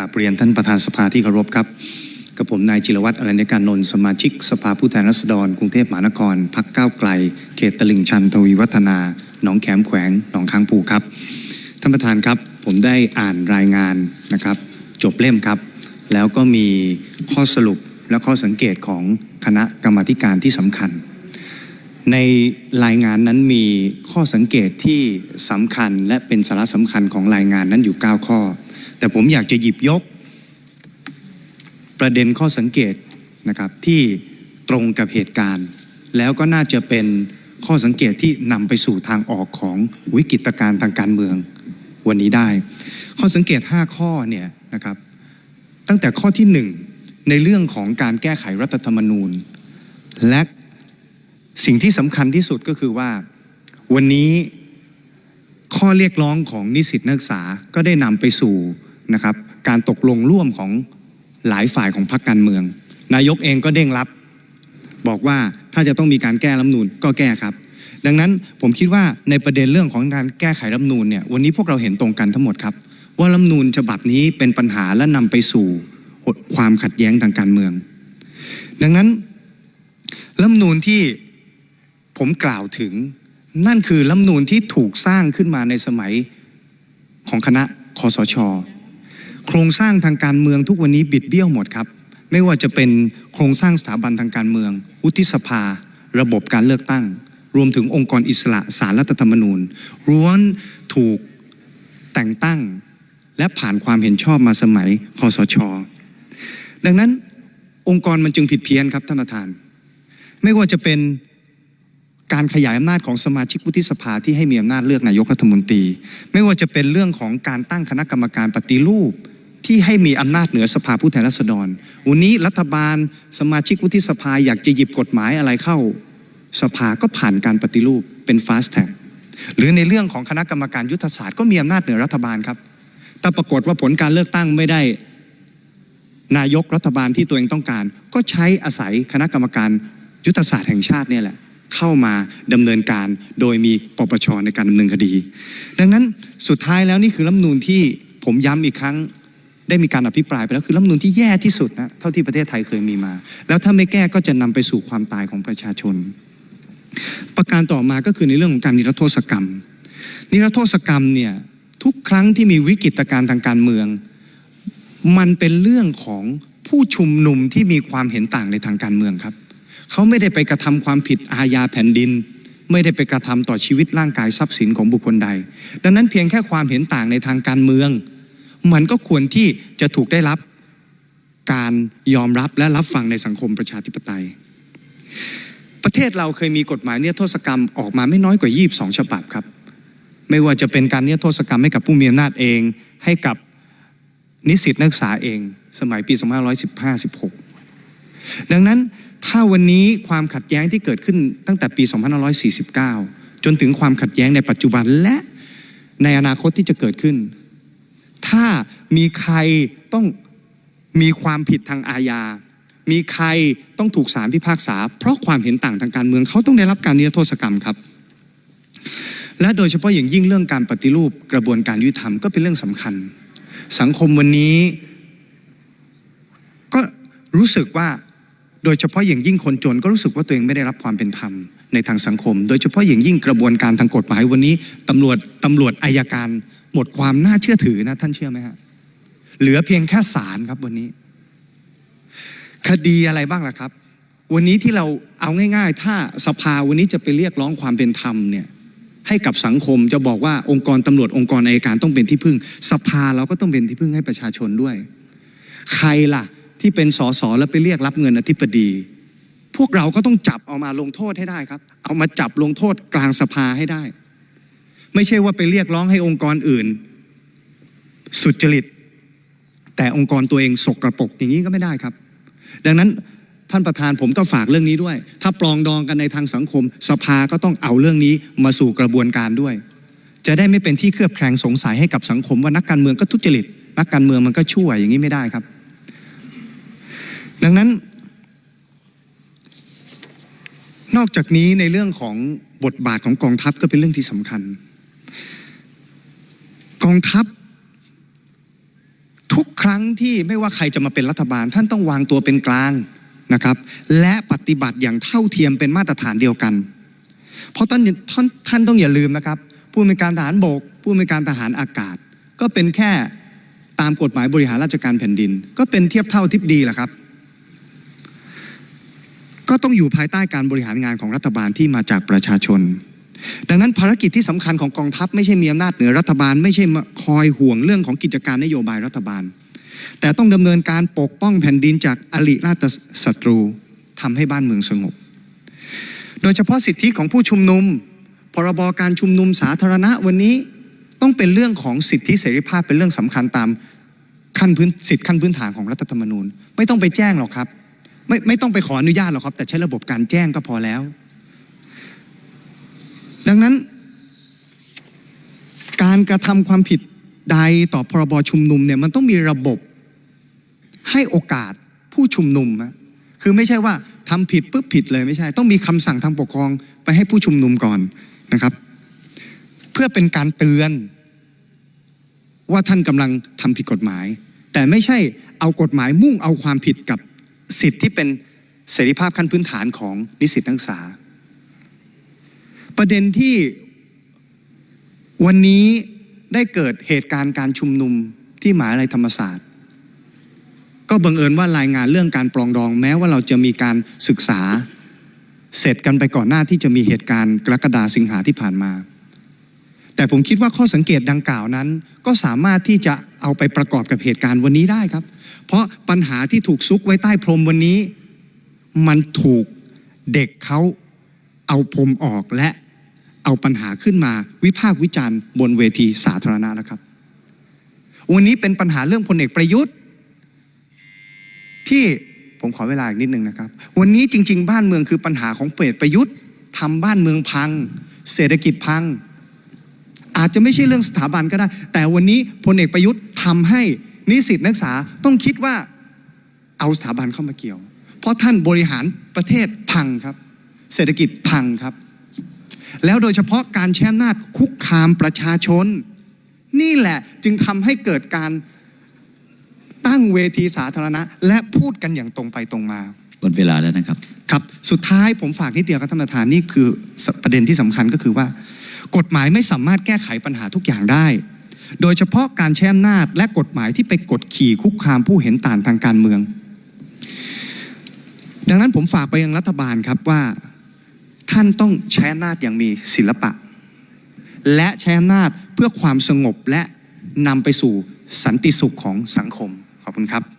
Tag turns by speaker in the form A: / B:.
A: กราบเรียนท่านประธานสภาที่เคารพครับ กับผมนายจิรวัตรอรัญญการนนท์สมาชิกสภาผู้แทนราษฎรกรุงเทพมหานครพักก้าวไกล เขตตลิ่งชันทวีวัฒนา หนองแขมแขวงหนองค้างปูครับ ท่านประธานครับผมได้อ่านรายงานนะครับ จบเล่มครับ แล้วก็มีข้อสรุปและข้อสังเกตของคณะกรรมาการที่สำคัญ ในรายงานนั้นมีข้อสังเกตที่สำคัญและเป็นสาระสำคัญของรายงานนั้นอยู่ 9 ข้อ แต่ผมอยากจะหยิบยก ประเด็นข้อสังเกตนะครับที่ตรงกับเหตุการณ์ แล้วก็น่าจะเป็นข้อสังเกตที่นำไปสู่ทางออกของวิกฤตการณ์ทางการเมืองวันนี้ได้ ข้อสังเกต 5 ข้อเนี่ยนะครับตั้งแต่ข้อที่ 1 ในเรื่องของการแก้ไขรัฐธรรมนูญ และสิ่งที่สำคัญที่สุดก็คือว่า วันนี้ข้อเรียกร้องของนิสิตนักศึกษาก็ได้นำไปสู่ นะครับการตกลงร่วมของหลายฝ่ายของพรรคการเมือง นายกเองก็เด้งรับ บอกว่าถ้าจะต้องมีการแก้รัฐนูญก็แก้ครับ ดังนั้นผมคิดว่าในประเด็นเรื่องของการแก้ไขรัฐนูญเนี่ยวันนี้พวกเราเห็นตรงกันทั้งหมดครับ ว่ารัฐนูญฉบับนี้เป็นปัญหาและนำไปสู่ความขัดแย้งทางการเมือง ดังนั้นรัฐนูญที่ผมกล่าวถึงนั่นคือรัฐนูญที่ถูกสร้างขึ้นมาในสมัยของคณะคอสช โครงสร้างทางการเมืองทุกวันนี้บิดเบี้ยวหมดครับ ไม่ว่าจะเป็นโครงสร้างสถาบันทางการเมือง วุฒิสภา ระบบการเลือกตั้ง รวมถึงองค์กรอิสระสารรัฐธรรมนูญล้วนถูกแต่งตั้ง และผ่านความเห็นชอบมาสมัยคอสช ดังนั้นองค์กรมันจึงผิดเพี้ยนครับท่านประธาน ไม่ว่าจะเป็นการขยายอำนาจของสมาชิกวุฒิสภาที่ให้มีอำนาจเลือกนายกรัฐมนตรี ไม่ว่าจะเป็นเรื่องของการตั้งคณะกรรมการปฏิรูป ที่ให้มีอำนาจเหนือสภาผู้แทนราษฎร วันนี้รัฐบาลสมาชิกวุฒิสภาอยากจะหยิบกฎหมายอะไรเข้า สภาก็ผ่านการปฏิรูปเป็น fast track หรือในเรื่องของคณะกรรมการยุทธศาสตร์ก็มีอำนาจเหนือรัฐบาลครับ แต่ปรากฏว่าผลการเลือกตั้งไม่ได้นายกรัฐบาลที่ตัวเองต้องการ ก็ใช้อาศัยคณะกรรมการยุทธศาสตร์แห่งชาติเนี่ยแหละเข้ามาดำเนินการโดยมีปปชในการดำเนินคดี ดังนั้นสุดท้ายแล้วนี่คือรัฐธรรมนูญที่ผมย้ำอีกครั้ง ได้มีการอภิปรายไปแล้วคือรัฐมนูญที่แย่ที่สุดนะเท่าที่ประเทศไทยเคยมีมา แล้วถ้าไม่แก้ก็จะนำไปสู่ความตายของประชาชน ประการต่อมาก็คือในเรื่องของการนิรโทษกรรม นิรโทษกรรมเนี่ยทุกครั้งที่มีวิกฤตการณ์ทางการเมือง มันเป็นเรื่องของผู้ชุมนุมที่มีความเห็นต่างในทางการเมืองครับเขาไม่ได้ไปกระทำความผิดอาญาแผ่นดิน ไม่ได้ไปกระทำต่อชีวิตร่างกายทรัพย์สินของบุคคลใด ดังนั้นเพียงแค่ความเห็นต่างในทางการเมือง มันก็ควรที่จะถูกได้รับการยอมรับและรับฟังในสังคมประชาธิปไตย ประเทศเราเคยมีกฎหมายเนี่ยโทษกรรมออกมาไม่น้อยกว่า 22 ฉบับครับ ไม่ว่าจะเป็นการเนี่ยโทษกรรมให้กับผู้มีอำนาจเอง ให้กับนิสิตนักศึกษาเอง สมัยปี 2515-16 ดังนั้นถ้าวันนี้ความขัดแย้งที่เกิดขึ้นตั้งแต่ปี 2549 จนถึงความขัดแย้งในปัจจุบันและในอนาคตที่จะเกิดขึ้น ถ้ามีใครต้องมีความผิดทางอาญา มีใครต้องถูกศาลพิพากษา เพราะความเห็นต่างทางการเมืองเขาต้องได้รับการนิรโทษกรรมครับ และโดยเฉพาะอย่างยิ่งเรื่องการปฏิรูปกระบวนการยุติธรรมก็เป็นเรื่องสำคัญ สังคมวันนี้ ก็รู้สึกว่าโดยเฉพาะอย่างยิ่งคนจนก็รู้สึกว่าตัวเองไม่ได้รับความเป็นธรรม ในทางสังคม โดยเฉพาะอย่างยิ่งกระบวนการทางกฎหมายวันนี้ตำรวจตำรวจอายการหมดความน่าเชื่อถือนะท่านเชื่อไหมฮะเหลือเพียงแค่ศาลครับวันนี้ คดีอะไรบ้างล่ะครับ วันนี้ที่เราเอาง่าย ๆ ถ้าสภาวันนี้จะไปเรียกร้องความเป็นธรรมเนี่ยให้กับสังคมจะบอกว่าองค์กรตำรวจองค์กรอายการต้องเป็นที่พึ่ง สภาเราก็ต้องเป็นที่พึ่งให้ประชาชนด้วย ใครล่ะ ที่เป็นสสแล้วไปเรียกรับเงินอธิบดี พวกเราก็ต้องจับเอามาลงโทษให้ได้ครับ เอามาจับลงโทษกลางสภาให้ได้ ไม่ใช่ว่าไปเรียกร้องให้องค์กรอื่น สุจริต แต่องค์กรตัวเองสกรปรกอย่างนี้ก็ไม่ได้ครับ ดังนั้นท่านประธานผมก็ฝากเรื่องนี้ด้วย ถ้าปลองดองกันในทางสังคม สภาก็ต้องเอาเรื่องนี้มาสู่กระบวนการด้วย จะได้ไม่เป็นที่เคลือบแคลงสงสัยให้กับสังคมว่านักการเมืองก็ทุจริต นักการเมืองมันก็ชั่วอย่างนี้ไม่ได้ครับ ดังนั้น นอกจากนี้ในเรื่องของบทบาทของกองทัพก็เป็นเรื่องที่สำคัญ กองทัพ ทุกครั้งที่ไม่ว่าใครจะมาเป็นรัฐบาล ท่านต้องวางตัวเป็นกลางนะครับ และปฏิบัติอย่างเท่าเทียมเป็นมาตรฐานเดียวกัน เพราะท่านท่านท่านต้องอย่าลืมนะครับ ผู้มีการทหารบก ผู้มีการทหารอากาศ ก็เป็นแค่ตามกฎหมายบริหารราชการแผ่นดิน ก็เป็นเทียบเท่าทิพดีแหละครับ ก็ต้องอยู่ภายใต้การบริหารงานของรัฐบาลที่มาจากประชาชน ดังนั้นภารกิจที่สำคัญของกองทัพไม่ใช่มีอำนาจเหนือรัฐบาล ไม่ใช่คอยห่วงเรื่องของกิจการนโยบายรัฐบาล แต่ต้องดำเนินการปกป้องแผ่นดินจากอริราชศัตรูทำให้บ้านเมืองสงบ โดยเฉพาะสิทธิของผู้ชุมนุม พรบการชุมนุมสาธารณะวันนี้ต้องเป็นเรื่องของสิทธิเสรีภาพเป็นเรื่องสำคัญตามขั้นพื้นสิทธิขั้นพื้นฐานของรัฐธรรมนูญ ไม่ต้องไปแจ้งหรอกครับ ไม่ไม่ต้องไปขออนุญาตหรอกครับ แต่ใช้ระบบการแจ้งก็พอแล้ว ดังนั้น การกระทำความผิดใดต่อพรบชุมนุมเนี่ยมันต้องมีระบบให้โอกาสผู้ชุมนุมนะคือไม่ใช่ว่าทำผิดปุ๊บผิดเลยไม่ใช่ ต้องมีคำสั่งทางปกครองไปให้ผู้ชุมนุมก่อนนะครับ เพื่อเป็นการเตือน ว่าท่านกำลังทำผิดกฎหมาย แต่ไม่ใช่เอากฎหมายมุ่งเอาความผิดกับ สิทธิ์ที่เป็นเสรีภาพขั้นพื้นฐานของนิสิตนักศึกษา ประเด็นที่วันนี้ได้เกิดเหตุการณ์การชุมนุมที่มหาวิทยาลัยธรรมศาสตร์ ก็บังเอิญว่ารายงานเรื่องการปรองดอง แม้ว่าเราจะมีการศึกษาเสร็จกันไปก่อนหน้าที่จะมีเหตุการณ์กรกฎาสิงหาที่ผ่านมา แต่ผมคิดว่าข้อสังเกตดังกล่าวนั้น ก็สามารถที่จะเอาไปประกอบกับเหตุการณ์วันนี้ได้ครับ เพราะปัญหาที่ถูกซุกไว้ใต้พรมวันนี้ มันถูกเด็กเขาเอาพรมออกและเอาปัญหาขึ้นมาวิพากษ์วิจารณ์บนเวทีสาธารณะแล้วครับ วันนี้เป็นปัญหาเรื่องพลเอกประยุทธ์ ที่ผมขอเวลาอีกนิดนึงนะครับ วันนี้จริง ๆ บ้านเมืองคือปัญหาของเปรตประยุทธ์ทำบ้านเมืองพัง เศรษฐกิจพัง อาจจะไม่ใช่เรื่องสถาบันก็ได้ แต่วันนี้พลเอกประยุทธ์ทำให้นิสิตนักศึกษาต้องคิดว่าเอาสถาบันเข้ามาเกี่ยว เพราะท่านบริหารประเทศพังครับ เศรษฐกิจพังครับ แล้วโดยเฉพาะการแช่อำนาจคุกคามประชาชน นี่แหละจึงทำให้เกิดการตั้งเวทีสาธารณะ และพูดกันอย่างตรงไปตรงมา
B: หมดเวลาแล้วนะครับ
A: ครับ สุดท้ายผมฝากนิดเดียวครับท่านประธานนี่คือประเด็นที่สำคัญก็คือว่า กฎหมายไม่สามารถแก้ไขปัญหาทุกอย่างได้ โดยเฉพาะการใช้อำนาจและกฎหมายที่ไปกดขี่คุกคามผู้เห็นต่างทางการเมือง ดังนั้นผมฝากไปยังรัฐบาลครับว่า ท่านต้องใช้อำนาจอย่างมีศิลปะ และใช้อำนาจเพื่อความสงบและนำไปสู่สันติสุขของสังคม ขอบคุณครับ